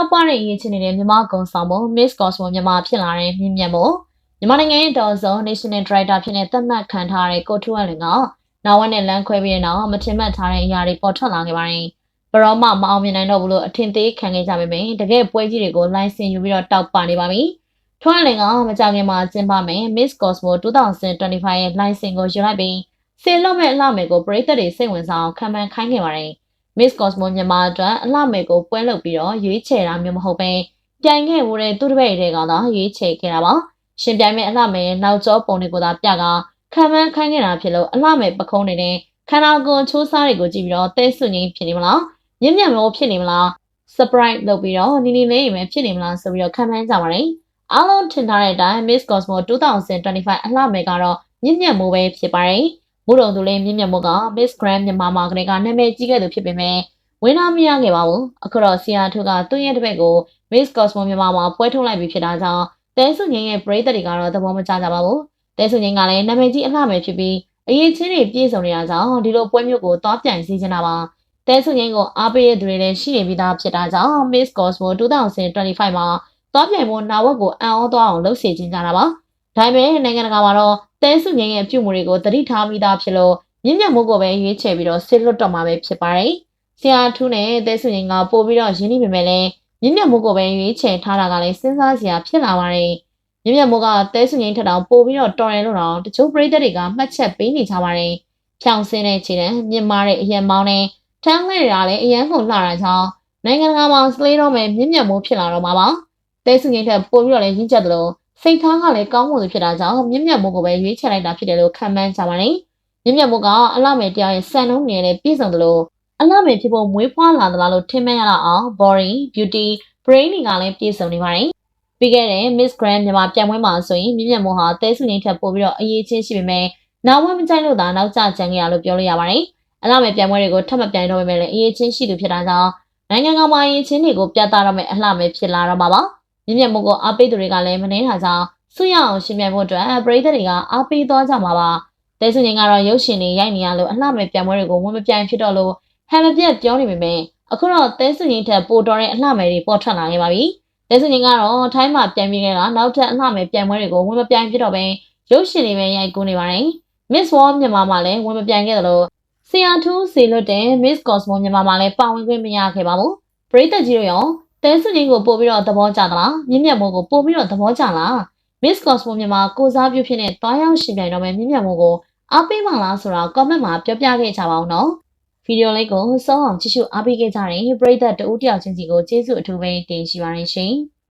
တောက်ပတဲ့ရေးချင်နေတဲ့မြန်မာကုံဆောင်မှု Miss Cosmo မြန်မာဖြစ်လာတဲ့မြင့်မြတ်မှုမြန်မာနိုင်ငံရဲ့တော်ဆုံး National Director ဖြစ်တဲ့သတ်မှတ်ခံထားရတဲ့ကိုထူဝက်လင်ကနောက်ဝက်နဲ့လမ်းခွဲပြီးတဲ့နောက်မထင်မှတ်ထားတဲ့အရာတွေပေါ်ထွက်လာခဲ့ပါတယ်။ဘရောမမအောင်မြင်နိုင်တော့ဘူးလို့အထင်သေးခံခဲ့ကြပေမယ့်တကယ်ပွဲကြီးတွေကိုလိုင်စင်ယူပြီးတော့တောက်ပနေပါပြီ။ထွန်းလင်ကမကြခင်မှာကျင်းပမယ် Miss Cosmo 2025ရဲ့လိုင်စင်ကိုယူလိုက်ပြီးစေလွတ်မဲ့အလှမယ်ကိုပရိသတ်တွေစိတ်ဝင်စားအောင်ခံမှန်းခိုင်းခဲ့ပါတယ်။ Miss Cosmo မြန်မာအတွက်အလှမယ်ကိုပွဲလုပ်ပြီးတော့ရွေးချယ်တာမျိုးမဟုတ်ပဲပြိုင်ခဲ့မှုတဲ့သူတစ်ပည့်တွေကသာရွေးချယ်ခဲ့တာပါ။ရှင်ပြိုင်မဲ့အလှမယ်နောက်ကျောပုံတွေကိုသာပြကခံမှန်းခိုင်းခဲ့တာဖြစ်လို့အလှမယ်ပခုံးနေတဲ့ခန္ဓာကိုယ်ချိုးစားတွေကိုကြည့်ပြီးတော့တဲဆွငင်းဖြစ်နေမလားမြင့်မြတ်မိုးဖြစ်နေမလား surprise လုပ်ပြီးတော့နီနီလေးရင်ပဲဖြစ်နေမလားဆိုပြီးတော့ခံမှန်းကြပါတယ်။အားလုံးထင်ထားတဲ့အတိုင်း Miss Cosmo 2025အလှမယ်ကတော့မြင့်မြတ်မိုးပဲဖြစ်ပါတယ်။ မူတော်သူလေးမြင့်မြတ်မိုးက Miss Grand မြန်မာမှာကလေးကနာမည်ကြီးခဲ့သူဖြစ်ပေမဲ့ဝင်းနာမရခဲ့ပါဘူး။အခုတော့ဆီယာထုကသူ့ရဲ့တပည့်ကို Miss Cosmo မြန်မာမှာပွဲထုတ်လိုက်ပြီးဖြစ်တာကြောင့်တဲဆုငင်းရဲ့ပရိသတ်တွေကတော့သဘောမကျကြပါဘူး။တဲဆုငင်းကလည်းနာမည်ကြီးအလှမယ်ဖြစ်ပြီးအရေးချင်းတွေပြည့်စုံနေတာကြောင့်ဒီလိုပွဲမျိုးကိုသွားပြိုင်စီးချင်တာပါ။တဲဆုငင်းကိုအားပေးရတဲ့သူတွေလည်းရှိနေပြီးသားဖြစ်တာကြောင့် Miss Cosmo 2025မှာသွားပြိုင်ဖို့နာဝက်ကိုအံ့ဩသွားအောင်လှုပ်ရှားခြင်းကြတာပါ။ဒါပေမဲ့နိုင်ငံတကာမှာတော့ တဲဆုငင်းရဲ့ပြုမှုတွေကိုသတိထားမိသားဖြစ်လို့မြင့်မြတ်မှုကိုပဲရွေးချယ်ပြီးတော့ဆစ်လွတ်တော့မှာပဲဖြစ်ပါတယ်။ဆရာထူးနဲ့တဲဆုငင်းကပို့ပြီးတော့ရင်းနှီးပေမဲ့လည်းမြင့်မြတ်မှုကိုပဲရွေးချယ်ထားတာကလည်းစဉ်းစားစရာဖြစ်လာပါတယ်။မြင့်မြတ်မှုကတဲဆုငင်းထက်တောင်ပို့ပြီးတော့တော်တယ်လို့တော့တချို့ပရိသတ်တွေကမှတ်ချက်ပေးနေကြပါတယ်။ဖြောင်စင်းတဲ့ခြေတန်းမြင့်မားတဲ့အရန်မောင်းနဲ့ထမ်းခဲ့ရတာလည်းအရန်ကုန်လှတာကြောင့်နိုင်ငံတကာမှာစလေးတော့မယ်မြင့်မြတ်မှုဖြစ်လာတော့မှာပါ။တဲဆုငင်းထက်ပို့ပြီးတော့လည်းရင့်ကျက်တယ်လို့ စိတ်ထားကလည်းကောင်းမှုဖြစ်တာကြောင့်မြင့်မြတ်မှုကိုပဲရွေးချယ်လိုက်တာဖြစ်တယ်လို့ခံမှန်းကြပါတယ်။မြင့်မြတ်မှုကအလှမယ်တရားရဲ့စံနှုန်းငယ်နဲ့ပြည့်စုံတယ်လို့အလှမယ်ဖြစ်ဖို့မွေးဖွားလာသလားလို့ထင်မှန်းရတော့အောင် body beauty brain တွေကလည်းပြည့်စုံနေပါတယ်။ပြီးခဲ့တဲ့ Miss Grand မြန်မာပြိုင်ပွဲမှာဆိုရင်မြင့်မြတ်မှုဟာတဲဆုငင်းထက်ပိုပြီးတော့အရေးချင်းရှိပေမဲ့နောက်ဝက်မကြိုက်လို့သာနောက်ကျကျန်ခဲ့ရလို့ပြောလို့ရပါတယ်။အလှမယ်ပြိုင်ပွဲတွေကိုထပ်မပြိုင်တော့ပေမဲ့လည်းအရေးချင်းရှိသူဖြစ်တာကြောင့်နိုင်ငံကောင်မှာအရေးချင်းတွေကိုပြသတော့မဲ့အလှမယ်ဖြစ်လာတော့မှာပါ။ မြင့်မြတ်မှုကိုအားပေးသူတွေကလည်းမနှဲတာကြောင့်ဆုရအောင်ရှင်ပြိုင်ဖို့အတွက်ပရိသတ်တွေကအားပေးသွားကြမှာပါ။တဲဆုငင်းကတော့ရုပ်ရှင်တွေရိုက်နေရလို့အလှမယ်ပြိုင်ပွဲတွေကိုဝင်မပြိုင်ဖြစ်တော့လို့ဟန်မပြတ်ပြောနေပေမဲ့အခုတော့တဲဆုငင်းထက်ပိုတော်တဲ့အလှမယ်တွေပေါ်ထွက်လာနေပါပြီ။တဲဆုငင်းကတော့ထိုင်းမှာပြိုင်ပြီးခဲ့တာနောက်ထပ်အလှမယ်ပြိုင်ပွဲတွေကိုဝင်မပြိုင်ဖြစ်တော့ပဲရုပ်ရှင်တွေပဲရိုက်ကူးနေပါတယ်။ Miss World မြန်မာမှာလည်းဝင်မပြိုင်ခဲ့သလိုဆီယာထူးစီလွတ်တဲ့ Miss Cosmo မြန်မာမှာလည်းပါဝင်ခွင့်မရခဲ့ပါဘူး။ပရိသတ်ကြီးတို့ရော တဲဆုငင်းကိုပို့ပြီးတော့သဘောကျသလားမြင့်မြတ်မိုးကိုပို့ပြီးတော့သဘောကျလား Miss Cosmo မြန်မာကိုစားပြုဖြစ်တဲ့တွားရောက်ရှင်ပြိုင်တော့မယ်မြင့်မြတ်မိုးကိုအားပေးပါလားဆိုတာ comment မှာပြောပြခဲ့ကြပါဦးနော်။ဗီဒီယိုလေးကိုစောအောင်ကြည့်ရှုအားပေးခဲ့ကြတဲ့ပရိသတ်တဦးတယောက်ချင်းစီကိုကျေးဇူးအထူးပဲတင်ရှိပါရရှင်။